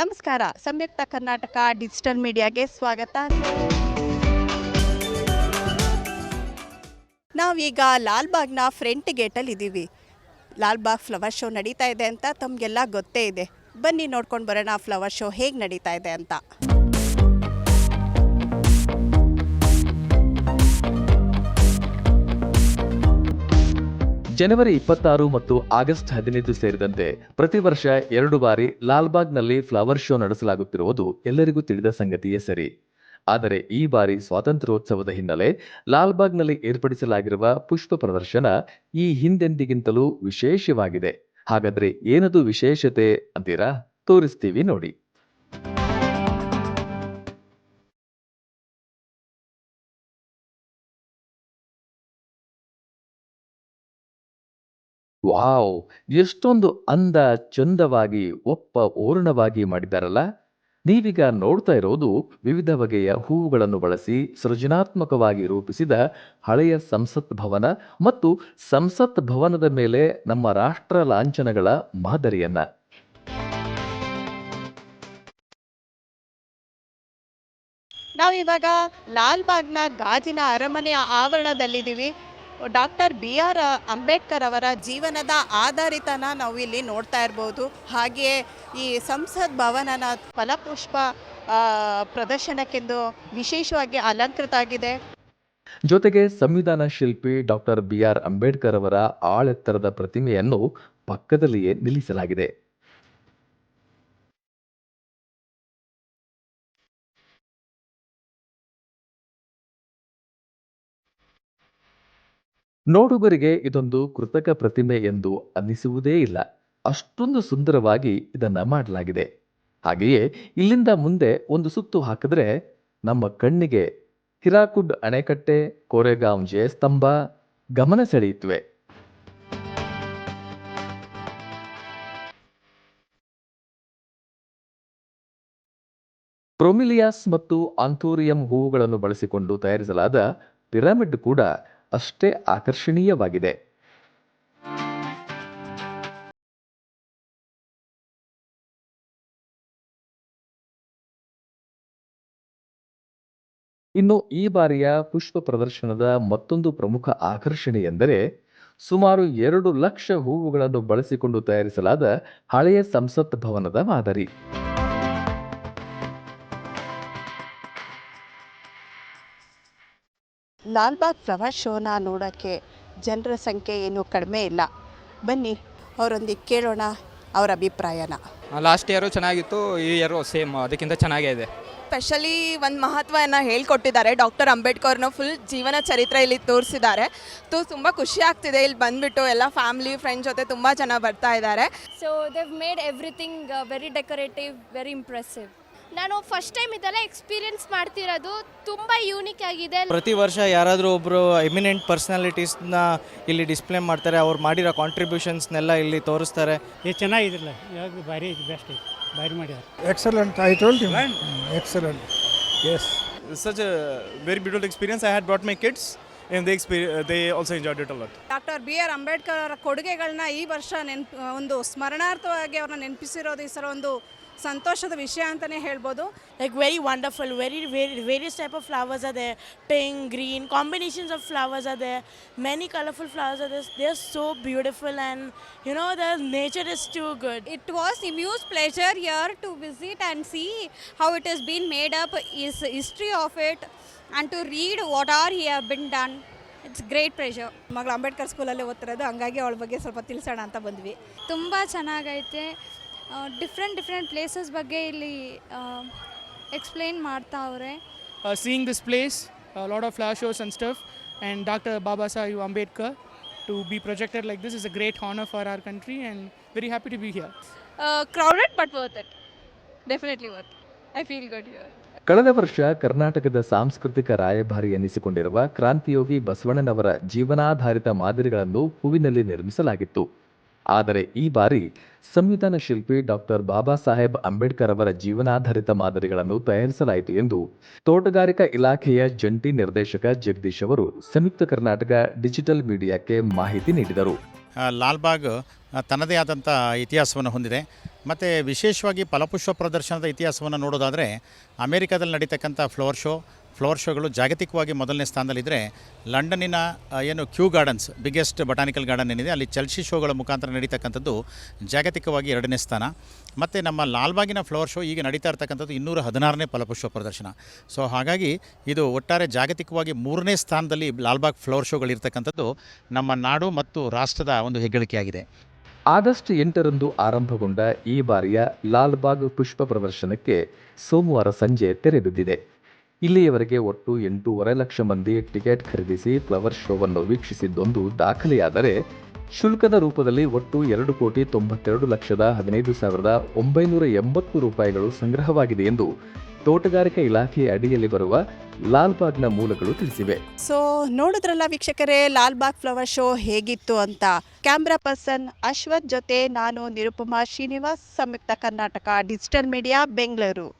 ನಮಸ್ಕಾರ. ಸಂಯುಕ್ತ ಕರ್ನಾಟಕ ಡಿಜಿಟಲ್ ಮೀಡಿಯಾಗೆ ಸ್ವಾಗತ. ನಾವೀಗ ಲಾಲ್ಬಾಗ್ನ ಫ್ರಂಟ್ ಗೇಟಲ್ಲಿ ಇದ್ದೀವಿ. ಲಾಲ್ಬಾಗ್ ಫ್ಲವರ್ ಶೋ ನಡೀತಾ ಇದೆ ಅಂತ ತಮಗೆಲ್ಲ ಗೊತ್ತೇ ಇದೆ. ಬನ್ನಿ ನೋಡ್ಕೊಂಡು ಬರೋಣ ಫ್ಲವರ್ ಶೋ ಹೇಗೆ ನಡೀತಾ ಇದೆ ಅಂತ. ಜನವರಿ ಇಪ್ಪತ್ತಾರು ಮತ್ತು ಆಗಸ್ಟ್ ಹದಿನೈದು ಸೇರಿದಂತೆ ಪ್ರತಿ ವರ್ಷ ಎರಡು ಬಾರಿ ಲಾಲ್ಬಾಗ್ನಲ್ಲಿ ಫ್ಲವರ್ ಶೋ ನಡೆಸಲಾಗುತ್ತಿರುವುದು ಎಲ್ಲರಿಗೂ ತಿಳಿದ ಸಂಗತಿಯೇ ಸರಿ. ಆದರೆ ಈ ಬಾರಿ ಸ್ವಾತಂತ್ರ್ಯೋತ್ಸವದ ಹಿನ್ನೆಲೆ ಲಾಲ್ಬಾಗ್ನಲ್ಲಿ ಏರ್ಪಡಿಸಲಾಗಿರುವ ಪುಷ್ಪ ಪ್ರದರ್ಶನ ಈ ಹಿಂದೆಂದಿಗಿಂತಲೂ ವಿಶೇಷವಾಗಿದೆ. ಹಾಗಾದ್ರೆ ಏನದು ವಿಶೇಷತೆ ಅಂತೀರಾ? ತೋರಿಸ್ತೀವಿ ನೋಡಿ. ವಾವ್, ಎಷ್ಟೊಂದು ಅಂದ ಚಂದವಾಗಿ, ಒಪ್ಪ ಓರ್ಣವಾಗಿ ಮಾಡಿದ್ದಾರಲ್ಲ? ನೀವೀಗ ನೋಡ್ತಾ ಇರೋದು ವಿವಿಧ ಬಗೆಯ ಹೂವುಗಳನ್ನು ಬಳಸಿ ಸೃಜನಾತ್ಮಕವಾಗಿ ರೂಪಿಸಿದ ಹಳೆಯ ಸಂಸತ್ ಭವನ ಮತ್ತು ಸಂಸತ್ ಭವನದ ಮೇಲೆ ನಮ್ಮ ರಾಷ್ಟ್ರ ಲಾಂಛನಗಳ ಮಾದರಿಯನ್ನ. ನಾವಿವಾಗ ಲಾಲ್ಬಾಗ್ನ ಗಾಜಿನ ಅರಮನೆಯ ಆವರಣದಲ್ಲಿದ್ದೀವಿ. ಡಾಕ್ಟರ್ ಬಿ ಆರ್ ಅಂಬೇಡ್ಕರ್ ಅವರ ಜೀವನದ ಆಧಾರಿತನ ನಾವು ಇಲ್ಲಿ ನೋಡ್ತಾ ಇರ್ಬೋದು. ಹಾಗೆಯೇ ಈ ಸಂಸತ್ ಭವನನ ಫಲಪುಷ್ಪ ಪ್ರದರ್ಶನಕ್ಕೆಂದು ವಿಶೇಷವಾಗಿ ಅಲಂಕೃತ ಆಗಿದೆ. ಜೊತೆಗೆ ಸಂವಿಧಾನ ಶಿಲ್ಪಿ ಡಾಕ್ಟರ್ ಬಿ ಆರ್ ಅಂಬೇಡ್ಕರ್ ಅವರ ಆಳೆತ್ತರದ ಪ್ರತಿಮೆಯನ್ನು ಪಕ್ಕದಲ್ಲಿಯೇ ನಿಲ್ಲಿಸಲಾಗಿದೆ. ನೋಡುಗರಿಗೆ ಇದೊಂದು ಕೃತಕ ಪ್ರತಿಮೆ ಎಂದು ಅನ್ನಿಸುವುದೇ ಇಲ್ಲ. ಅಷ್ಟೊಂದು ಸುಂದರವಾಗಿ ಇದನ್ನ ಮಾಡಲಾಗಿದೆ. ಹಾಗೆಯೇ ಇಲ್ಲಿಂದ ಮುಂದೆ ಒಂದು ಸುತ್ತು ಹಾಕಿದ್ರೆ ನಮ್ಮ ಕಣ್ಣಿಗೆ ಹಿರಾಕುಡ್ ಅಣೆಕಟ್ಟೆ, ಕೋರೆಗಾಂವ್ ಜಯಸ್ತಂಭ ಗಮನ ಸೆಳೆಯುತ್ತವೆ. ಪ್ರೊಮಿಲಿಯಾಸ್ ಮತ್ತು ಆಂಥೋರಿಯಂ ಹೂವುಗಳನ್ನು ಬಳಸಿಕೊಂಡು ತಯಾರಿಸಲಾದ ಪಿರಮಿಡ್ ಕೂಡ ಅಷ್ಟೇ ಆಕರ್ಷಣೀಯವಾಗಿದೆ. ಇನ್ನು ಈ ಬಾರಿಯ ಪುಷ್ಪ ಪ್ರದರ್ಶನದ ಮತ್ತೊಂದು ಪ್ರಮುಖ ಆಕರ್ಷಣೆ ಎಂದರೆ ಸುಮಾರು ಎರಡು ಲಕ್ಷ ಹೂವುಗಳನ್ನು ಬಳಸಿಕೊಂಡು ತಯಾರಿಸಲಾದ ಹಳೆಯ ಸಂಸತ್ ಭವನದ ಮಾದರಿ. ಲಾಲ್ಬಾಗ್ ಫ್ಲವರ್ ಶೋನ ನೋಡೋಕ್ಕೆ ಜನರ ಸಂಖ್ಯೆ ಏನು ಕಡಿಮೆ ಇಲ್ಲ. ಬನ್ನಿ ಅವರೊಂದಿಗೆ ಕೇಳೋಣ ಅವರ ಅಭಿಪ್ರಾಯನ. ಲಾಸ್ಟ್ ಇಯರು ಚೆನ್ನಾಗಿತ್ತು ಈ ಇಯರು ಸೇಮ್ ಅದಕ್ಕಿಂತ ಚೆನ್ನಾಗೇ ಇದೆ. ಸ್ಪೆಷಲಿ ಒಂದು ಮಹತ್ವನ ಹೇಳ್ಕೊಟ್ಟಿದ್ದಾರೆ. ಡಾಕ್ಟರ್ ಅಂಬೇಡ್ಕರ್ನ ಫುಲ್ ಜೀವನ ಚರಿತ್ರೆ ಇಲ್ಲಿ ತೋರಿಸಿದ್ದಾರೆ. ಸೊ ತುಂಬ ಖುಷಿ ಆಗ್ತಿದೆ ಇಲ್ಲಿ ಬಂದ್ಬಿಟ್ಟು ಎಲ್ಲ ಫ್ಯಾಮಿಲಿ ಫ್ರೆಂಡ್ ಜೊತೆ ತುಂಬ ಜನ ಬರ್ತಾ ಇದ್ದಾರೆ. So they've made everything very decorative very impressive. ನಾನು ಫಸ್ಟ್ ಟೈಮ್ ಇದೆಲ್ಲ ಎಕ್ಸ್ಪೀರಿಯನ್ಸ್ ಮಾಡ್ತಿರೋದು ತುಂಬ ಯೂನಿಕ್ ಆಗಿದೆ ಪ್ರತಿ ವರ್ಷ ಯಾರಾದರೂ ಒಬ್ಬರು ಎಮಿನೆಂಟ್ ಪರ್ಸ್ನಾಲಿಟೀಸ್ನ ಇಲ್ಲಿ ಡಿಸ್ಪ್ಲೇ ಮಾಡ್ತಾರೆ ಅವ್ರು ಮಾಡಿರೋ ಕಾಂಟ್ರಿಬ್ಯೂಷನ್ಸ್ನೆಲ್ಲ ಇಲ್ಲಿ ತೋರಿಸ್ತಾರೆ ಇದು ಚೆನ್ನಾಗಿದ್ರಲ್ಲ ಇವಾಗ ಭಾರಿ ಬೆಸ್ಟ್ ಐತಿ ಭಾರಿ ಮಾಡ್ಯಾರ excellent I told excellent Excellent. Yes. Such such a very beautiful experience. I had brought my kids, and they exper- they also enjoyed it a lot. Doctor B R Ambedkar ಅವರ ಕೊಡುಗೆಗಳನ್ನ ಈ ವರ್ಷ ನೆನ್ಪು ಒಂದು ಸ್ಮರಣಾರ್ಥವಾಗಿ ಅವ್ರನ್ನ ನೆನಪಿಸಿರೋದು ಈ ಸಲ ಒಂದು ಸಂತೋಷದ ವಿಷಯ ಅಂತಲೇ ಹೇಳ್ಬೋದು like very wonderful very very various type of flowers are there green green of flowers flowers are colourful many colorful flowers are there they're so beautiful and you know the nature is too good It was immense pleasure here to visit and see how it has been made up, is history of it, and to read what are here have been done. It's great pleasure. ಮಗಳು ಅಂಬೇಡ್ಕರ್ ಸ್ಕೂಲಲ್ಲೇ ಓದ್ತಿರೋದು ಹಂಗಾಗಿ ಅವಳ ಬಗ್ಗೆ ಸ್ವಲ್ಪ ತಿಳಿಸೋಣ ಅಂತ ಬಂದ್ವಿ ತುಂಬ ಚೆನ್ನಾಗೈತೆ different different places ಬಗ್ಗೆ ಇಲ್ಲಿ ಎಕ್ಸ್ಪ್ಲೇನ್ ಮಾಡ್ತಾ ಅವರೇ. Seeing this place lot of flash shows and stuff and doctor Baba Saheb Ambedkar to be projected like this is a great honour for our country and very happy to be here crowded but worth it definitely worth I feel good here ಕಳೆದ ವರ್ಷ ಕರ್ನಾಟಕದ ಸಾಂಸ್ಕೃತಿಕ ರಾಯಭಾರಿ ಎನಿಸಿಕೊಂಡಿರುವ ಕ್ರಾಂತಿಯೋಗಿ ಬಸವಣ್ಣನವರ ಜೀವನಾಧಾರಿತ ಮಾದರಿಗಳನ್ನು ಹೂವಿನಲ್ಲಿ ನಿರ್ಮಿಸಲಾಗಿತ್ತು. ಆದರೆ ಈ ಬಾರಿ ಸಂವಿಧಾನ ಶಿಲ್ಪಿ ಡಾಕ್ಟರ್ ಬಾಬಾ ಸಾಹೇಬ್ ಅಂಬೇಡ್ಕರ್ ಅವರ ಜೀವನಾಧಾರಿತ ಮಾದರಿಗಳನ್ನು ತಯಾರಿಸಲಾಯಿತು ಎಂದು ತೋಟಗಾರಿಕಾ ಇಲಾಖೆಯ ಜಂಟಿ ನಿರ್ದೇಶಕ ಜಗದೀಶ್ ಅವರು ಸಂಯುಕ್ತ ಕರ್ನಾಟಕ ಡಿಜಿಟಲ್ ಮೀಡಿಯಾಕ್ಕೆ ಮಾಹಿತಿ ನೀಡಿದರು. ಲಾಲ್ಬಾಗ್ ತನ್ನದೇ ಆದಂಥ ಇತಿಹಾಸವನ್ನು ಹೊಂದಿದೆ. ಮತ್ತು ವಿಶೇಷವಾಗಿ ಫಲಪುಷ್ಪ ಪ್ರದರ್ಶನದ ಇತಿಹಾಸವನ್ನು ನೋಡೋದಾದರೆ ಅಮೆರಿಕದಲ್ಲಿ ನಡೀತಕ್ಕಂಥ ಫ್ಲವರ್ ಶೋ ಫ್ಲವರ್ ಶೋಗಳು ಜಾಗತಿಕವಾಗಿ ಮೊದಲನೇ ಸ್ಥಾನದಲ್ಲಿದ್ದರೆ ಲಂಡನ್ನಿನ ಏನು Kew gardens, biggest botanical garden ಏನಿದೆ, ಅಲ್ಲಿ ಚಲ್ಸಿ ಶೋಗಳ ಮುಖಾಂತರ ನಡೀತಕ್ಕಂಥದ್ದು ಜಾಗತಿಕವಾಗಿ ಎರಡನೇ ಸ್ಥಾನ. ಮತ್ತು ನಮ್ಮ ಲಾಲ್ಬಾಗಿನ ಫ್ಲವರ್ ಶೋ ಈಗ ನಡೀತಾ ಇರ್ತಕ್ಕಂಥದ್ದು ಇನ್ನೂರ ಹದಿನಾರನೇ ಫಲಪುಷ್ಪ ಪ್ರದರ್ಶನ. ಸೊ, ಹಾಗಾಗಿ ಇದು ಒಟ್ಟಾರೆ ಜಾಗತಿಕವಾಗಿ ಮೂರನೇ ಸ್ಥಾನದಲ್ಲಿ ಲಾಲ್ಬಾಗ್ ಫ್ಲವರ್ ಶೋಗಳಿರ್ತಕ್ಕಂಥದ್ದು ನಮ್ಮ ನಾಡು ಮತ್ತು ರಾಷ್ಟ್ರದ ಒಂದು ಹೆಗ್ಗಳಿಕೆಯಾಗಿದೆ. ಆಗಸ್ಟ್ ಎಂಟರಂದು ಆರಂಭಗೊಂಡ ಈ ಬಾರಿಯ ಲಾಲ್ಬಾಗ್ ಪುಷ್ಪ ಪ್ರದರ್ಶನಕ್ಕೆ ಸೋಮವಾರ ಸಂಜೆ ತೆರೆ ಬಿದ್ದಿದೆ. ಇಲ್ಲಿಯವರೆಗೆ ಒಟ್ಟು ಎಂಟೂವರೆ ಲಕ್ಷ ಮಂದಿ ಟಿಕೆಟ್ ಖರೀದಿಸಿ ಫ್ಲವರ್ ಶೋವನ್ನು ವೀಕ್ಷಿಸಿದ್ದೊಂದು ದಾಖಲೆಯಾದರೆ ಶುಲ್ಕದ ರೂಪದಲ್ಲಿ ಒಟ್ಟು ಎರಡು ಕೋಟಿ ತೊಂಬತ್ತೆರಡು ಲಕ್ಷದ ಹದಿನೈದು ಸಾವಿರದ ಒಂಬೈನೂರ ಎಂಬತ್ತು ರೂಪಾಯಿಗಳು ಸಂಗ್ರಹವಾಗಿದೆ ಎಂದು ತೋಟಗಾರಿಕಾ ಇಲಾಖೆಯ ಅಡಿಯಲ್ಲಿ ಬರುವ ಲಾಲ್ಬಾಗ್ನ ಮೂಲಗಳು ತಿಳಿಸಿವೆ. ಸೊ ನೋಡಿದ್ರಲ್ಲ ವೀಕ್ಷಕರೇ, ಲಾಲ್ಬಾಗ್ ಫ್ಲವರ್ ಶೋ ಹೇಗಿತ್ತು ಅಂತ? ಕ್ಯಾಮ್ರಾ ಪರ್ಸನ್ ಅಶ್ವಥ್ ಜೊತೆ ನಾನು ನಿರುಪಮಾ ಶ್ರೀನಿವಾಸ್, ಸಂಯುಕ್ತ ಕರ್ನಾಟಕ ಡಿಜಿಟಲ್ ಮೀಡಿಯಾ, ಬೆಂಗಳೂರು.